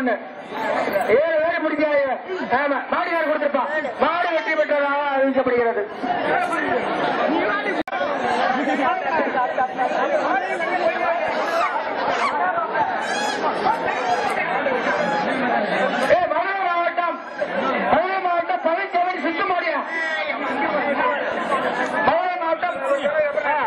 ஒண்ணு ஏழு பேர் பிடிக்காது ஆமா மாடிகார் கொடுத்திருப்பான் மாடு வெற்றி பெற்றதாக அறிவிக்கப்படுகிறது ஏய், மதுரை மாவட்டம் மதுரை மாவட்டம் பழனிசாமி சுத்து மாடியா மதுரை மாவட்டம் ஆ.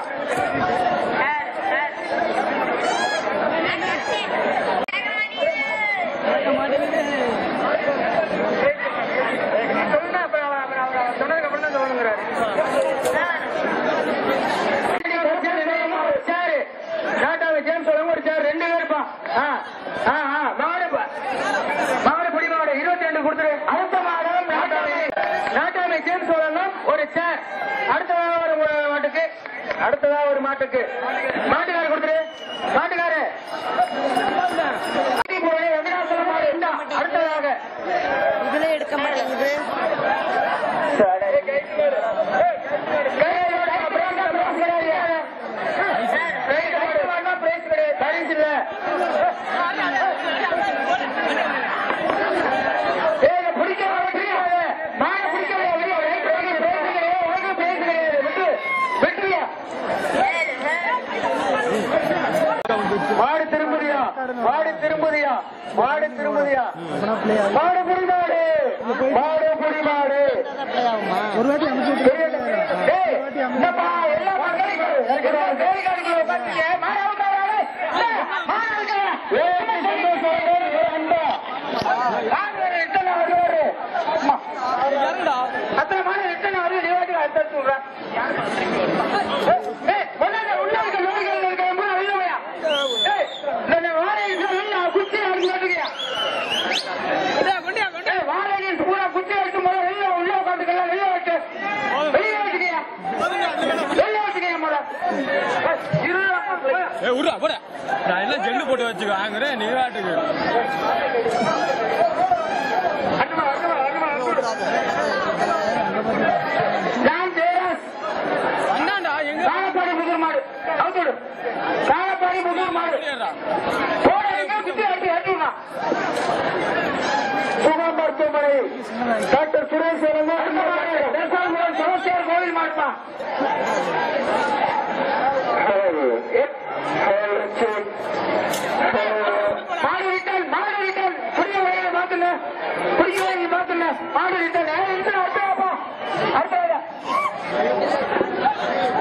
சொன்னா அப்புறம் அவ- அப்புறம் அவ- சொன்னதுக்கு அப்புறம் தான் சொல்லணுங்கிறாரு. சேரு. டாட்டாவை ஜேம்ஸ் சொல்லுங்க ஒரு சேர் ரெண்டு பேருப்பா ஆ ஆ ஆ மாடு பா. மாடு புடி மாடு இருபத்தி ரெண்டு கொடுத்துரு. அடுத்த மாதம் நாட்டாமை. ஜேம்ஸ் சொல்லணும். ஒரு சேர். அடுத்ததாக ஒரு மாட்டுக்கு. அடுத்ததாக ஒரு மாட்டுக்கு. மாட்டுக்காரர் கொடுத்துரு. மாட்டுக்காரு போய் வெங்கடாசலம் மாடு இந்தா, அடுத்ததாக. இதுல எடுக்க மாட்டேங்குது மாடு திரும்புதியா மாடு திரும்புதியா மாடு திரும்புதியா மாடு புடி மாடு மாடு புடி மாடு ஒரு வாட்டி அனுப்பிச்சு ஏய், என்னப்பா, எல்லா மக்களையும் இருக்கிற வேலைக்காரங்களை உட்கார்ந்துட்டு, மாடு அவுக்காதாலே? இல்ல, மாடு அவுக்காத. ஏய், சந்தோஷம், ஏய், அன்பா. யாரு எத்தனை வருவாரு? அம்மா. அத்தனை மாடு எத்தனை? நீ வாட்டுக்கு அடுத்து அடுத்து போட. நான் எல்லாம் ஜெல்லு போட்டு வச்சுக்கோ வாங்குறேன் நீ வாட்டுக்கு. அண்ணாண்டா எங்க? காலப்பாடி புதூர் மாடு அவுத்துடு காலப்பாடி புதூர் மாடு போட எங்க சுகம் மருத்துவமனை டாக்டர் சுரேஷ் தேசாங்குளம் சமஸ்தார் கோவில் மாடு ரிட்டர்ன் மாடு ரிட்டர்ன் புரிய வரையில மாத்துங்க புரிய வரையில மாத்துங்க மாடு ரிட்டர்ன் ஏன் ரிட்டர்ன் அடுத்த வாப்பா அடுத்த வாடா.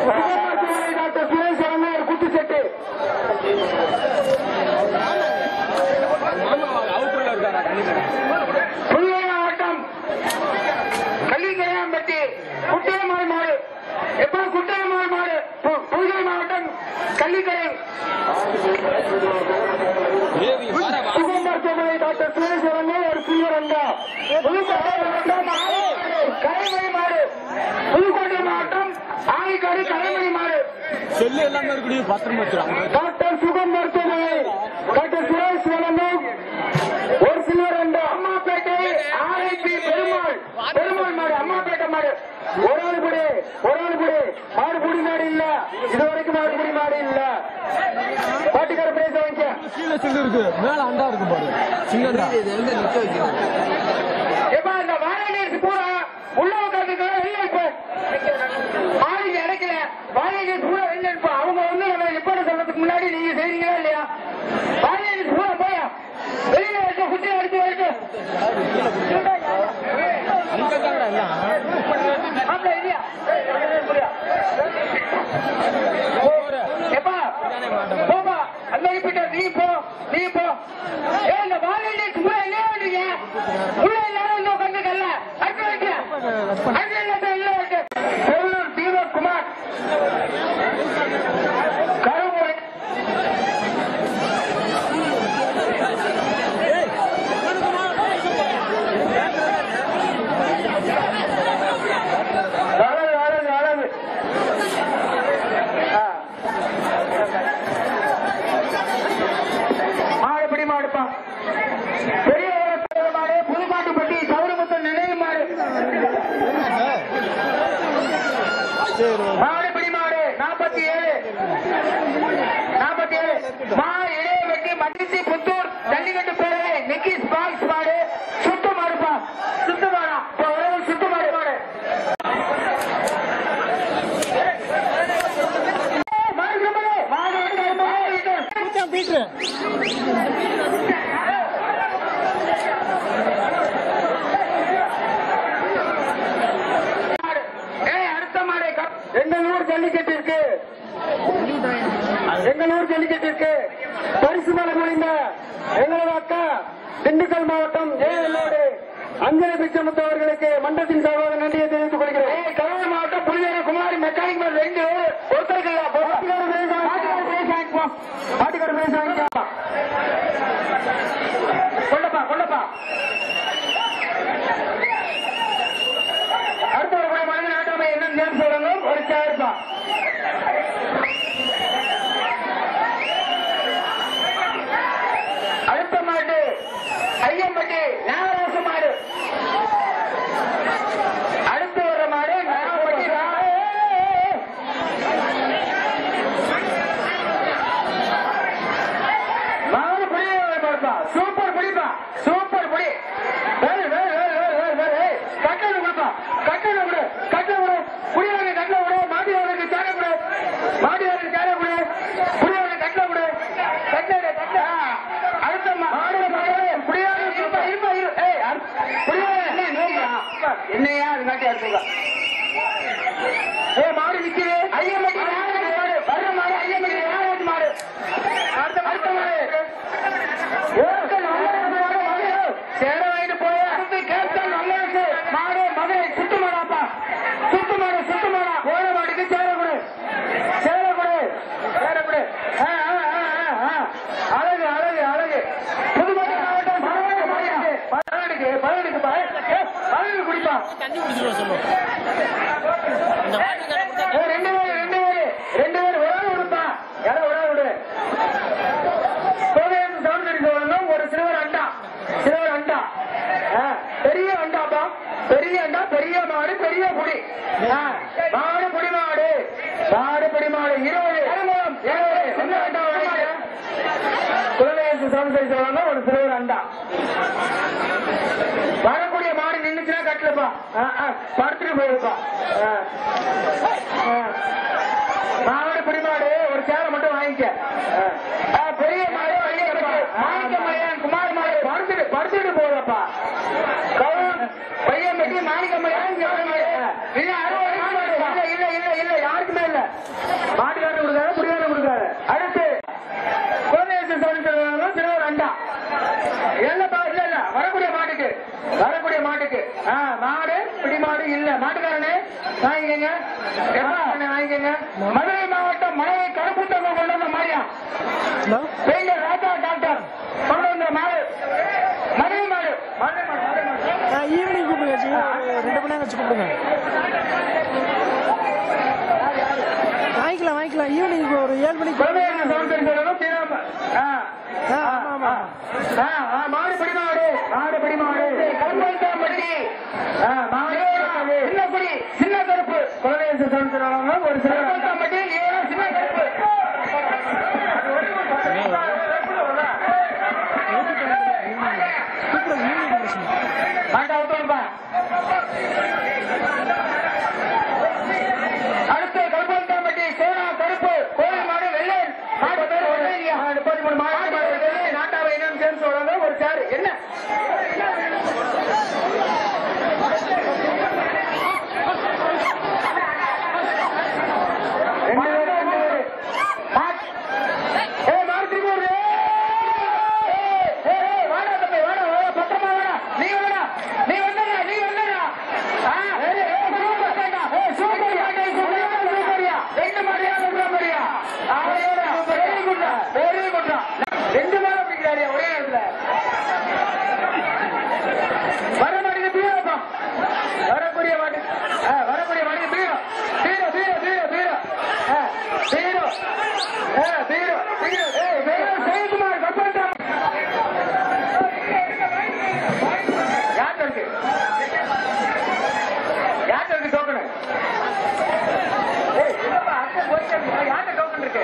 சுகமருத்துவமனை டாக்டர் சுரேஷ் அவர்கள் ஒரு குத்து செட்டு அவுட்டர்ல இருக்காரா புதுவை மாவட்டம் கள்ளிக்கரையாம்பட்டி குட்டியம்மாள் மாடு எப்ப குட்டியம்மாள் மாடு பு- புதுவை மாவட்டம் கள்ளிக்கரை ஏவி வர வா சுகம் மருத்துவமனை டாக்டர் சுரேஸ்வரன் ஒரு புதுக்கோட்டை மாவட்டம் கரைமணி மாடு. புதுக்கோட்டை மாவட்டம் ஆணிக்காடு கரைமணி மாடு. செல்லு எல்லாமே இருக்குடி பத்திரம் டாக்டர் சுகம் மருத்துவமனை டாக்டர் சுரேஷ் வழங்கும் ஒரு சில்வர் ரெண்டு அம்மாப்பேட்டை ஆர்ஐபி பெருமாள் பெருமாள் மாடு அம்மாப்பேட்டை மாடு ஒரு ஆள் புடி ஒரு ஆள் மாடு புடி மாடு இல்ல. இது வரைக்கும் மாடு புடி மாடு இல்ல. பாட்டுக்கார பேச வைக்க. கீழே செல்லு இருக்கு மேல அண்டா இருக்கு பாரு. சின்னதா. ஏப்பா இந்த வாழைநீர் பூரா உள்ள உட்காந்துக்க வெளில இப்ப மாளிகை அடைக்கல. வாழைநீர் பூரா வெளில இருப்பா அவங்க வந்து நம்ம நிப்பாட சொல்றதுக்கு முன்னாடி நீங்க செய்றீங்களா இல்லையா? வாழைநீர் பூரா போயா. வெளியில வச்சு குட்டி அடிச்சு வச்சு மாப்பிள்ளை இல்லையா புரியா எப்பா போப்பா அந்த இப்ப நீ போ நீ போ ஏ இந்த வாழைநீர் பூரா எங்க வந்தீங்க உள்ள எல்லாரும் வந்து உட்காந்துக்கல்ல அடுத்து வைக்க அடுத்து எல்லாத்தையும் உள்ள வைக்க பொருளூர் தீபக்குமார் கருமொழி அழகு அழகு அழகு ஆ. மாடு பிடி மாடுப்பா பெரிய விவசாய மாடு புதுமாட்டுப்பட்டி சௌரமுத்தன் நினைவு மாடு மாடு பிடி மாடு. நாற்பத்தி ஏழு. நாற்பத்தி ஏழு. மா இடையே வெட்டி மன்னிச்சு புத்து எங்களூர் ஜல்லிக்கட்டிற்கு பரிசு மலை முடிந்த எங்களது அக்கா திண்டுக்கல் மாவட்டம் ஏழோடு அஞ்சலி பிச்சமுத்து அவர்களுக்கு மன்றத்தின் சார்பாக நன்றியை தெரிவித்துக் கொள்கிறேன். கரூர் மாவட்டம் புலிவேறு குமாரி மெக்கானிக் மேல் ரெண்டு. ஒருத்தருக்கு மாட்டுக்கார பேச வாங்கிக்கலாம் கொண்டப்பா கொண்டப்பா அடுத்த ஒரு மனித நாட்டாமை என்ன நேரம் சொல்லணும். ஒரு சேர்ப்பா அடுத்த மாடு ஐயம்பட்டி நாகராச மாடு அடுத்து வர மாடு நாகப்பட்டி மாடு புடிப்பா சூப்பர் புடிப்பா சூப்பர் புடி வேறு வேறு வேறு வேறு வேறு வேறு ஏய், கட்டளை கொடுப்பா கட்டளை கொடு கட்டளை கொடு புடியவனுக்கு கட்டளை கொடு மாடியவனுக்கு சேலை கொடு மாடியவனுக்கு சேலை கொடு புடியவனுக்கு கட்டளை கொடு கட்டளை கட்டளை அடுத்த மா- மாடு மாடு புடியவனுக்கு இருப்பா இருப்பா இரு ஏய் அரு- புடியவன் என்ன நோயா என்னையா அது காட்டி அடுத்துங்க ஏ மாடு நிக்குது. ஐயம்பட்டி நாகராஜ மாடு வர்ற மாடு ஐயம்பட்டி நாகராஜ மாடு அடுத்த அடுத்த மாடு ஏற்கல் நல்லரசு மாடு மதுரை. சேர வாங்கிட்டு போய் அடுத்து கேப்டன் நல்லரசு மாடு மதுரை சுத்து மாடாப்பா சுத்து மாடு சுத்து மாடா போன மாடுக்கு சேர கொடு சேர கொடு சேர கொடு ஆ, ஆ, ஆ, ஆ, ஆ. அழகு அழகு அழகு புதுக்கோட்டை மாவட்டம் பரவாயில்லை மாடு பதினெடுக்கு பதினெடுக்கு பதினெடு குடிப்பா தண்ணி குடிச்சிட்டு சொல்லுவோம் இந்த வாட்டி தண்ணி குடிச்சா ஏய், ரெண்டு பேரு ரெண்டு பேரு ரெண்டு பேரு ஒரு ஆள் விடுப்பா யாரோ ஒரு ஆள் விடு கோவையம் சவுண்ட் அடிக்க வரணும் ஒரு சிறுவர் அண்டா சிறுவர் அண்டா ஆ, பெரிய அண்டாப்பா பெரிய அண்டா பெரிய மாடு பெரிய புடி ஆ, மாடு புடி மாடு மாடு புடி மாடு இருபது. சவுண்ட் அடிக்க வரணும் ஒரு சிறுவர் அண்டா. வரக்கூடிய மாடு நின்னுச்சுன்னா கட்டலப்பா. படுத்துட்டு போயிருப்பா. மாடு பிடிமாடு ஒரு சேலை மட்டும் வாங்கிக்க. பெரிய மாடு வாங்கிக்கப்பா மாணிக்க மலையான் குமார் மாடு. படுத்துட்டு படுத்துட்டு கவுன் பையன் பெட்டி மாணிக்க மலையான் அறுபது மாடு இல்ல இல்ல இல்ல இல்ல யாருக்குமே இல்ல மாட்டுக்காரன் கொடுக்காத புடிக்காரன் கொடுக்காத அடுத்து கோதேச சொல்லிட்டு திருவர் அண்டா. இல்லப்பா இல்ல இல்ல வரக்கூடிய மாட்டுக்கு வரக்கூடிய மாட்டுக்கு. மாடு பிடி மாடு இல்ல. மாட்டுக்காரனே வாங்கிக்கங்க. வாங்கிக்கங்க. மதுரை மாவட்டம் மதுரை கருப்புத்தவங்க கொண்டு வந்த மாரியா பெயிண்டர் ராஜா டாக்டர். கொண்டு வந்த மாடு. மதுரை மாடு. மதுரை மாடு ஈவினிங் கூப்பிடுங்க ரெண்டு மணி நேரம் வச்சு கூப்பிடுங்க. வாங்கிக்கலாம் வாங்கிக்கலாம் ஈவினிங் ஒரு ஏழு மணிக்கு மாடு பிடி மாடு மாடு பிடி மாடு கருப்பாம்பட்டி மாடு சின்ன குடி சின்ன கருப்பு சவுண்ட் தெரிஞ்சவங்க ஒரு சில கருப்பாம்பட்டி சின்ன கருப்பு மாட்டா விட்டுருப்பா அடுத்து கருப்பாம்பட்டி சோனா கருப்பு கோவில் மாடு வெள்ளை மாடு பேர் வெள்ளையா முப்பத்தி மூணு மாடு வெள்ளை நாட்டாவை என்னன்னு சேர்ந்து சொல்றாங்க ஒரு சேரு என்ன ரெண்டு பேரு, ரெண்டு பேரு. மாட்- ஏய், மாடு திரும்பி வருது. ஏய், ஏய், ஏய், வாடா தம்பி, வாடா, வாடா, பத்திரமா வாடா. நீ வாடா, நீ வந்துடுறா, நீ வந்துடுறா. ஆ, ஏய், ஏய், சூப்பர் தாண்டா. ஏய், சூப்பர்யா, டேய், சூப்பர்யா, சூப்பர்யா. ரெண்டு மாடியா, ரெண்டு மாடியா. அவையோட, very good டா, very good டா. ரெண்டு மாடு பிடிக்கிறாரியா ஒரே இடத்துல வர மாட்டேங்க பீரோப்பா வரக்கூடிய மாட்டு ஆ, வரக்கூடிய மாட்டுக்கு பீரோ பீரோ பீரோ பீரோ பீரோ ஆ, பீரோ ஆ, பீரோ பீரோ ஏய் பீரோ ஜெயக்குமார் கப்பல்டா யார்கிட்ட இருக்கு யார்கிட்ட இருக்கு டோக்கனு ஏய் இல்லப்பா அத்தை போயிட்டு இருக்கு. யார்கிட்ட டோக்கன் இருக்கு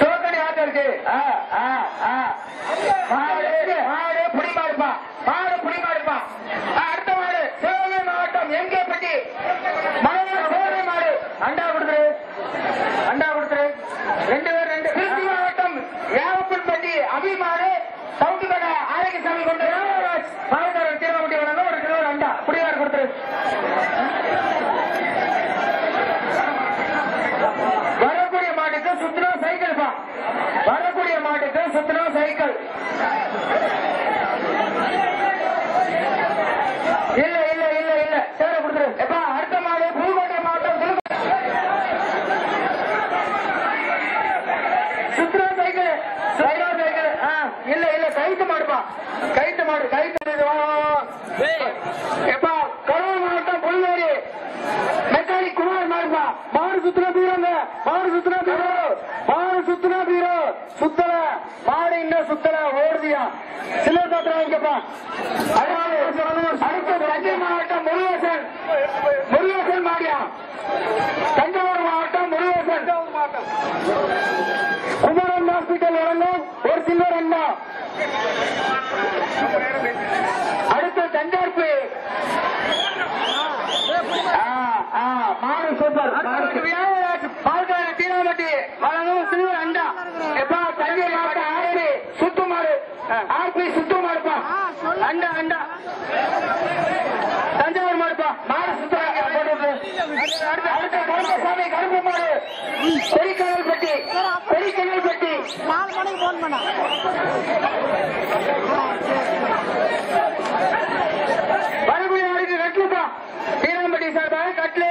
டோக்கன் யார்கிட்ட இருக்கு ஆ ஆ ஆ. மாடு மாடு புடி மாடுப்பா மாடு புடி மாடுப்பா ஆ, அடுத்த மாடு சிவகங்கை மாவட்டம் எங்கேப்பட்டி மலையாள சிவகங்கை மாடு அண்டா கொடுத்துரு அண்டா கொடுத்துரு ரெண்டு பேர் ரெண்டு திருச்சி மாவட்டம் யாவப்பன்பட்டி அபிமாடு சவுண்டு கடை ஆரோக்கியசாமி கொண்டு இல்ல இல்ல இல்ல இல்ல. சேர கொடுத்துரு எப்பா அடுத்த மாடு புதுக்கோட்டை மாவட்டம் சுற்றுலா சைக்கிள் சைலா சைக்கிள். இல்ல இல்ல கைட்டு மாடுப்பா. கைட்டு மாடு கைட்டு எப்பா கரூர் மாவட்டம் புல்வேரி மெக்கானிக் குமார் மாடுப்பா. மாடு சுற்றுலா பீரோங்க. மாடு சுற்றுலா பீரோ. மாடு சுற்றுலா பீரோ. சுத்தல. மாடு இன்னும் சுத்தல ஓடுதியா. சிலர் காட்டுறாங்கப்பா அடுத்து தஞ்சாவூர்ப்பு மாடு சூப்பர் பால்கார தீராவட்டி வழங்கும் சிறுவர் அண்டா. எப்பா தஞ்சை மாவட்ட ஆர்பி சுத்துமாறு ஆர்பி சுத்துமாறுப்பா அண்டா அண்டா. தஞ்சாவூர் மாடுப்பா. மாடு சுத்தம் அடுத்த கருப்பசாமி கருப்பு மாடு. கொடிக்காவல் பட்டி. வாங்கண்ணா மறுபடியும் கட்லு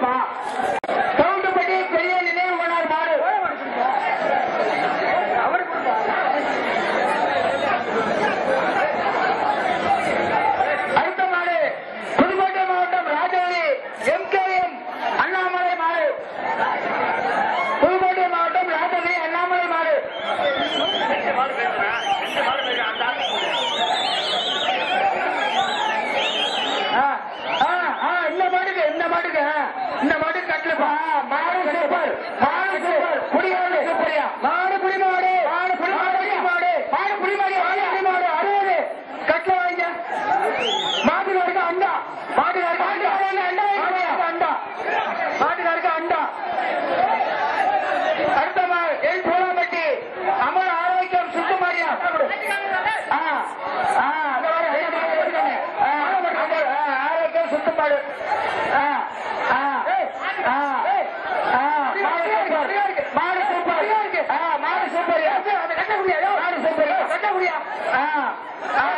八。aleluia. Ah, ah.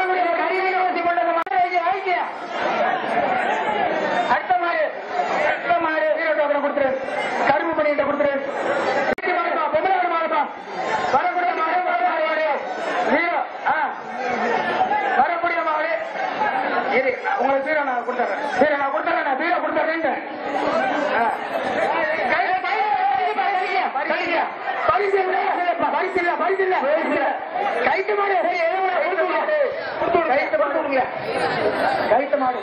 ಕೈತ ಮಾಡಿ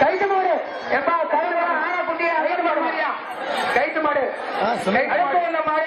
ಕೈತ ಮಾಡಿ ಎಂಬ ಕೈ ಆಣ ಕುಂಡಿಯ ಏನು ಮಾಡಿ ಕೈತ ಮಾಡಿ ಕೈತ ಮಾಡಿ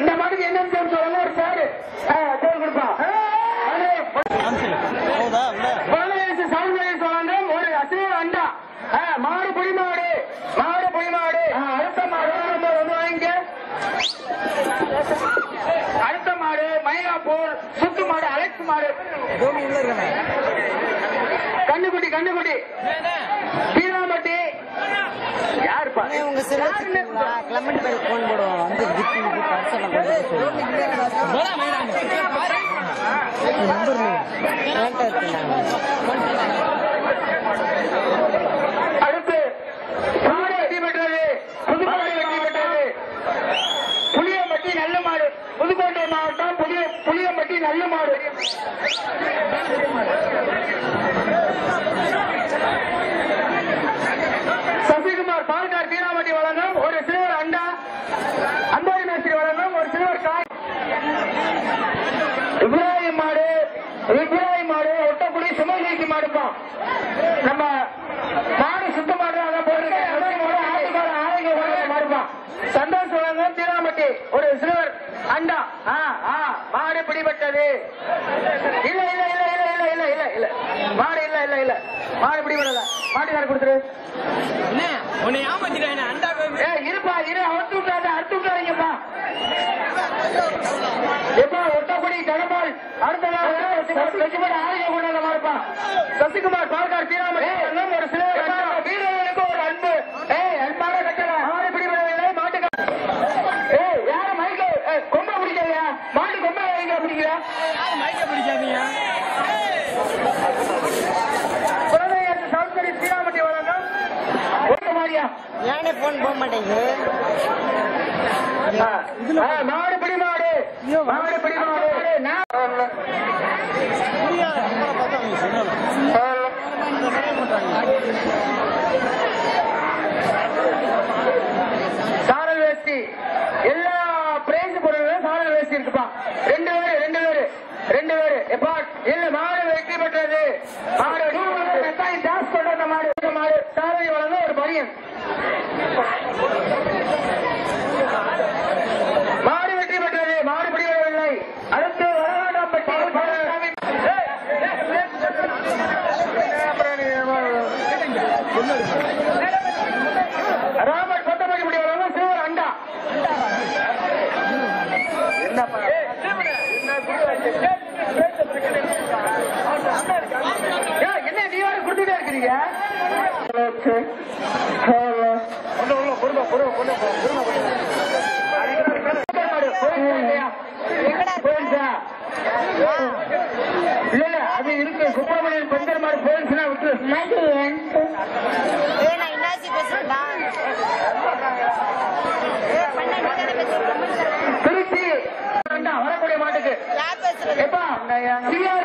இந்த மாட்டுக்கு என்னன்னு சொல்லுங்க? ஒரு சாரு. கொடுப்பான் பதினஞ்சு ஒரு அசைவ அண்டா. மாடு புளி மாடு. மாடு புளி வந்து வாங்கிக்க. அடுத்த மாடு மயிலாப்பூர் சுத்து மாடு அலெக்ஸ் மாடு. கண்ணுக்குட்டி கண்ணுக்குட்டி. உங்க செல்லத்துக்கு கிளம்பி போய் ஃபோன் போடுவோம் வந்து கிஃப்ட் வந்து பர்சனை கொண்டு பெற்றது புதுக்கோட்டை வெற்றி பெற்றது. புளியம்பட்டி நல்ல மாடு. புதுக்கோட்டை மாவட்டம் புதிய புளியம்பட்டி நல்ல மாடு. Thank you. சிறுவர் பால்கார் தீராவட்டி வழங்கும் ஒரு சிறுவர் அண்டா அன்பாரி மேஸ்திரி வழங்கும் ஒரு சிறுவர் காய் இப்ராஹிம் மாடு இப்ராஹிம் மாடு ஒட்டக்குடி சுமை நீக்கி மாடுப்போம். நம்ம மாடு சுத்தமாக சந்தோஷ் வழங்கும் தீராமட்டி ஒரு சிறுவர் அண்டா. மாடு பிடிபட்டது. இல்ல இல்ல இல்ல இல்ல இல்ல இல்ல இல்ல இல்ல. மாடு இல்ல இல்ல இல்ல. மாடு பிடிபடல. மாட்டுக்காரர் கொடுத்துரு. உன்னை ஏமாத்திட்டாங்க அண்டா ஏ இருப்பா இரு அவுத்து விட்டாத அடுத்து விட்டாதீங்கப்பா எப்பா ஒட்டக்குடி தனபால் அடுத்ததாக சசிகுமார் ஆரோக்கிய குணம் இருப்பா சசிகுமார் பால்கார் தீராமல் ஒரு சில வீரர்களுக்கு ஒரு அன்பு. ஏ அன்பான கட்டணம் ஆறு பிடிபடவில்லை மாட்டுக்க ஏ யாரும் மைக்க கொம்ப பிடிக்காதயா மாட்டு கொம்ப பிடிக்கல பிடிக்கல மைக்க பிடிக்காதீங்க? இல்லையா ஏனே போன் போக மாட்டேங்குது? சாரல் வேஸ்டி எல்லா பிரெஞ்சு பொருளும் சாரல் வேஸ்டி இருக்குப்பா. ரெண்டு ரெண்டு பேரு. எப்பாட் இல்ல மாடு வெற்றி பெற்றது. மாடு ஜாஸ் கொண்டு மாடு. மாடு சாரதி வளர்ந்த ஒரு பரியன் மாடு வெற்றி பெற்றது. மாடு பிடிக்கவில்லை அடுத்து வரலாடாப்பட்டி ராமர் சொந்தமாக முடியாது சிறுவர் அண்டா. என்னப்பா? என்ன நீ வேற கொடுத்துட்டே இருக்கிறீங்க அது இருக்கு சுப்பிரமணியன் பந்தர் மாதிரி போயிடுச்சுன்னா விட்டு நான் என்னாச்சு பேசுறேன் உன்னை அங்கீகார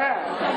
have.